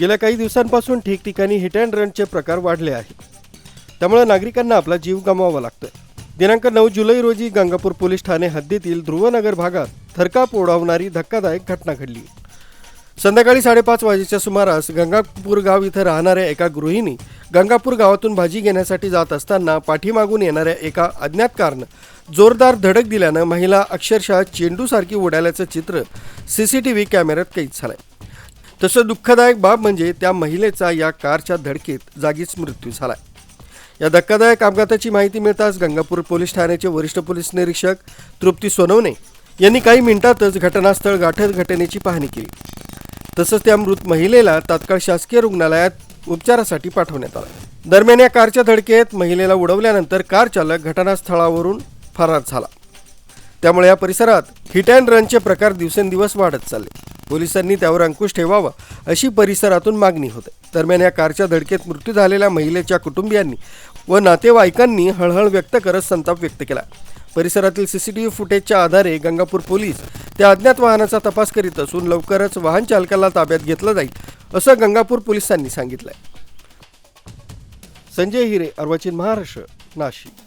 गेल्या काही दिवसांपासून ठिकठिकाणी हिट अँड रनचे प्रकार वाढले आहेत. त्यामुळे नागरिकांना आपला जीव गमवावा लागतोय. दिनांक नऊ जुलै रोजी गंगापूर पोलीस ठाणे हद्दीतील ध्रुवनगर भागात थरकाप ओढावणारी धक्कादायक घटना घडली. संध्याकाळी साडेपाच वाजेच्या सुमारास गंगापूर गाव इथं राहणाऱ्या एका गृहिणी गंगापूर गावातून भाजी घेण्यासाठी जात असताना पाठीमागून येणाऱ्या एका अज्ञात कारनं जोरदार धडक दिल्यानं महिला अक्षरशः चेंडूसारखी उडाल्याचं चित्र सी सी टी व्ही कॅमेऱ्यात कैद झालंय. तसं दुःखदायक बाब म्हणजे त्या महिलेचा या कारच्या धडकेत जागीच मृत्यू झालाय. या धक्कादायक अपघाताची माहिती मिळताच गंगापूर पोलीस ठाण्याचे वरिष्ठ पोलीस निरीक्षक तृप्ती सोनवणे यांनी काही मिनिटातच घटनास्थळ गाठत घटनेची पाहणी केली. तसंच त्या मृत महिलेला तात्काळ शासकीय रुग्णालयात उपचारासाठी पाठवण्यात आलं. दरम्यान या कारच्या धडकेत महिलेला उडवल्यानंतर कार चालक घटनास्थळावरून फरार झाला. त्यामुळे या परिसरात हिट अँड रनचे प्रकार दिवसेंदिवस वाढत चालले. पोलिसांनी त्यावर अंकुश ठेवावा अशी परिसरातून मागणी होते. दरम्यान या कारच्या धडकेत मृत्यू झालेल्या महिलेच्या कुटुंबियांनी व नातेवाईकांनी हळहळ व्यक्त करत संताप व्यक्त केला. परिसरातील सीसीटीव्ही फुटेजच्या आधारे गंगापूर पोलीस त्या अज्ञात वाहनाचा तपास करीत असून लवकरच वाहन चालकाला ताब्यात घेतलं जाईल असं गंगापूर पोलिसांनी सांगितलंय. संजय हिरे अर्वाचीन महाराष्ट्र नाशिक.